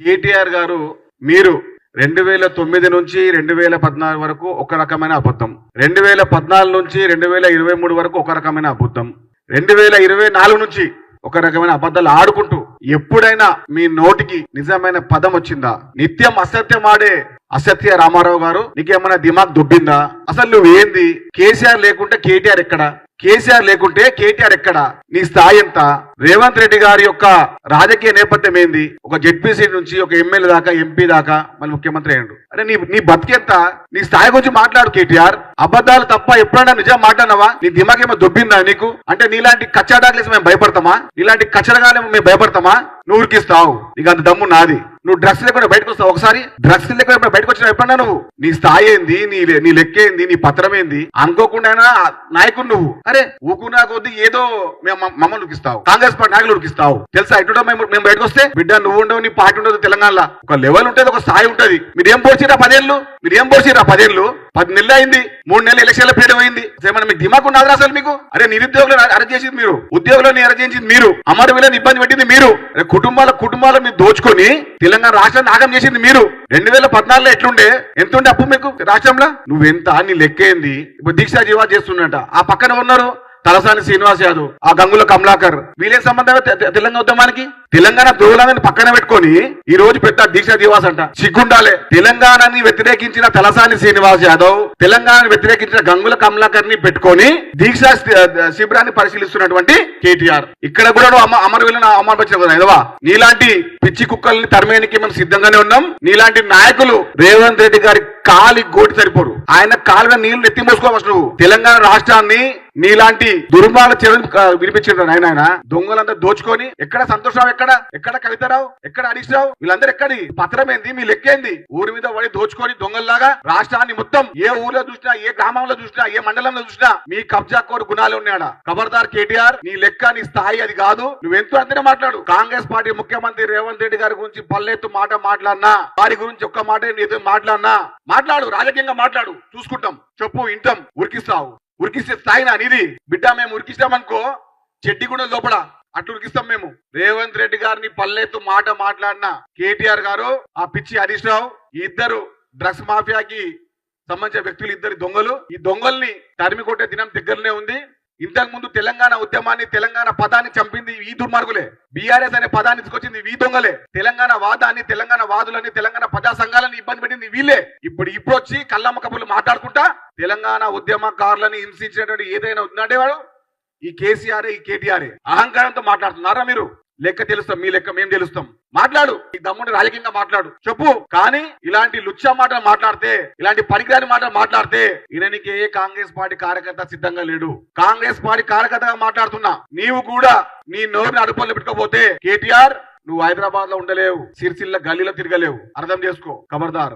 కేటీఆర్ గారు మీరు రెండు వేల తొమ్మిది నుంచి రెండు వేల పద్నాలుగు వరకు ఒక రకమైన అబద్ధం. రెండు వేల పద్నాలుగు నుంచి రెండు వేల ఇరవై మూడు వరకు ఒక రకమైన అబద్ధం. రెండు వేల ఇరవై నాలుగు నుంచి ఒక రకమైన అబద్ధాలు ఆడుకుంటూ ఎప్పుడైనా మీ నోటికి నిజమైన పదం వచ్చిందా? నిత్యం అసత్యం ఆడే అసత్య రామారావు గారు నీకేమైనా దిమాగ్ దుబ్బిందా? అసలు నువ్వేంది? కేసీఆర్ లేకుంటే కేటీఆర్ ఎక్కడ? కేసీఆర్ లేకుంటే కేటీఆర్ ఎక్కడ? నీ స్థాయి ఎంత? రేవంత్ రెడ్డి గారి యొక్క రాజకీయ నేపథ్యం ఏంది? ఒక జెడ్పీసీ నుంచి ఒక ఎమ్మెల్యే దాకా ఎంపీ దాకా మళ్ళీ ముఖ్యమంత్రి అయ్యాడు. అరే నీ నీ బతికెంత నీ స్థాయి గురించి మాట్లాడు కేటీఆర్. అబద్ధాలు తప్ప ఎప్పుడైనా నిజం మాట్లాడినావా? నీ దిమాగేమో దొబ్బిందా నీకు? అంటే నీలాంటి కచ్చడాగ్లేసి మేము భయపడతామా? నీలాంటి కచ్చడగాలేమో మేము భయపడతామా? నువ్వు ఉరికిస్తావు. నీకు అంత దమ్ము నాది. నువ్వు డ్రగ్స్ లేకుండా బయటకు వస్తావు? ఒకసారి డ్రగ్స్ లేకుండా బయటకు వచ్చిన ఎప్పుడన్నా నువ్వు? నీ స్థాయి ఏంది? నీ నీ లెక్కేంది నీ పత్రం ఏంది? అనుకోకుండా నాయకుడు నువ్వు. అరే ఊకున్నా కొద్ది ఏదో మేము మమ్మల్ని ఉరికిస్తావు కాంగ్రెస్ పార్టీ నాయకులు ఉరికిస్తావు తెలుసా ఎటు మేము మేము బయటకు వస్తే? బిడ్డ నువ్వు ఉండవు నీ పార్టీ ఉండదు తెలంగాణలో. ఒక లెవెల్ ఉంటది ఒక స్థాయి ఉంటుంది. మీరు ఏం పోసిరా పదేళ్ళు? మీరు ఏం పోసిరా పదేళ్ళు? పది నెలలు అయింది మూడు నెలలు ఎలక్షన్ల పీరియడ్ అయింది ఏమన్నా మీకు దిమాకు ఉన్నదా అసలు మీకు? అరే నిరుద్యోగులను అరెస్ట్ చేసింది మీరు. ఉద్యోగులను అరెస్ట్ చేసింది మీరు. అమరవీలను ఇబ్బంది పెట్టింది మీరు. అరే కుటుంబాల కుటుంబాలను మీరు దోచుకొని తెలంగాణ రాష్ట్రాన్ని ఆగం చేసింది మీరు. రెండు వేల పద్నాలుగులో ఎట్లుండే? ఎంత ఉండే అప్పు మీకు రాష్ట్రంలో? నువ్వెంత నీ లెక్కేంది ఇప్పుడు దీక్షా జీవా చేస్తున్నట ఆ పక్కన ఉన్నారు తలసాని శ్రీనివాస్ యాదవ్ ఆ గంగుల కమలాకర్ వీళ్ళేం సంబంధం తె- తెలంగాణ ఉద్యమానికి? తెలంగాణ ద్రోహులందరినీ పక్కన పెట్టుకొని ఈ రోజు పెద్ద దీక్ష దివాస్ అంట. సిగ్గుండాలే. తెలంగాణని వ్యతిరేకించిన తలసాని శ్రీనివాస్ యాదవ్ తెలంగాణ వ్యతిరేకించిన గంగుల కమలాకర్ని పెట్టుకొని దీక్ష శిబిరాన్ని పరిశీలిస్తున్నటువంటి కేటీఆర్. ఇక్కడ కూడా అమ్మ అమ అమరవీలను అవమానపరిచిన కదా ఎదవా? నీలాంటి పిచ్చి కుక్కల్ని తరిమేయడానికి మనం సిద్ధంగానే ఉన్నాం. నీలాంటి నాయకులు రేవంత్ రెడ్డి గారి కాలి గోటి సరిపోరు. ఆయన కాలుగా నీళ్ళు నెత్తి మోసుకోవచ్చు తెలంగాణ రాష్ట్రాన్ని నీలాంటి దుర్మార్గ చర్యలు వినిపించారు ఆయన ఆయన. దొంగలంతా దోచుకొని ఎక్కడ సంతోషరావు ఎక్కడ ఎక్కడ కవితారావు ఎక్కడ హరీష్ రావు వీళ్ళందరూ ఎక్కడి? పత్రం ఏంది మీ లెక్కేంది? ఊరి మీద పడి దోచుకొని దొంగల్లాగా రాష్ట్రాన్ని మొత్తం ఏ ఊర్లో చూసినా ఏ గ్రామంలో చూసినా ఏ మండలంలో చూసినా మీ కబ్జా కోరు గుణాలు ఉన్నాడా ఖబర్దార్ కేటీఆర్ నీ లెక్క నీ స్థాయి అది కాదు. నువ్వెంతో అంతనే మాట్లాడు. కాంగ్రెస్ పార్టీ ముఖ్యమంత్రి రేవంత్ రెడ్డి గారి గురించి పల్లెత్తు మాట మాట్లాడినా వారి గురించి ఒక్క మాట నీతో మాట్లాడినా. మాట్లాడు రాజకీయంగా మాట్లాడు. చూసుకుంటాం. చెప్పు ఇంటాం ఉరికిస్తావు. ఉరికిస్తే స్థాయి నీది బిడ్డ మేము ఉరికిస్తామనుకో చెడ్డి కూడా లోపల అట్లు ఉరికిస్తాం మేము. రేవంత్ రెడ్డి గారిని పల్లెత్తు మాట మాట్లాడిన కేటీఆర్ గారు ఆ పిచ్చి హరీష్ రావు ఇద్దరు డ్రగ్స్ మాఫియాకి సంబంధించిన వ్యక్తులు ఇద్దరు దొంగలు. ఈ దొంగల్ని తరిమి కొట్టే దినం దగ్గరనే ఉంది. ఇంతకు ముందు తెలంగాణ ఉద్యమాన్ని తెలంగాణ పదాన్ని చంపింది ఈ దుర్మార్గులే. బీఆర్ఎస్ అనే పదాన్ని తీసుకొచ్చింది ఈ దొంగలే తెలంగాణ వాదాన్ని తెలంగాణ వాదులని తెలంగాణ ప్రజా సంఘాలని ఇబ్బంది పెట్టింది వీళ్ళే. ఇప్పుడు ఇప్పుడు వచ్చి కళ్ళమ్మ కబుర్లు మాట్లాడుకుంటా తెలంగాణ ఉద్యమకారులని హింసించినటువంటి ఏదైనా ఉందంటే వాడు? ఈ కేసీఆర్ ఈ కేటీఆర్ అహంకారంతో మాట్లాడుతున్నారా మీరు? లెక్క తెలుస్తాం మీ లెక్క మేము తెలుస్తాం. మాట్లాడు. ఈ దమ్ముని రాజకీయంగా మాట్లాడు. చెప్పు. కానీ ఇలాంటి లుచ్చా మాటలు మాట్లాడితే ఇలాంటి పనికిరాని మాటలు మాట్లాడితే ఈయనకి ఏ కాంగ్రెస్ పార్టీ కార్యకర్త సిద్ధంగా లేడు. కాంగ్రెస్ పార్టీ కార్యకర్తగా మాట్లాడుతున్నా. నీవు కూడా నీ నోరుని అడుపులు పెట్టుకోపోతే కేటీఆర్ నువ్వు హైదరాబాద్లో ఉండలేవు. సిరిసిల్ల గల్లీలో తిరగలేవు. అర్థం చేసుకో. ఖబర్దార్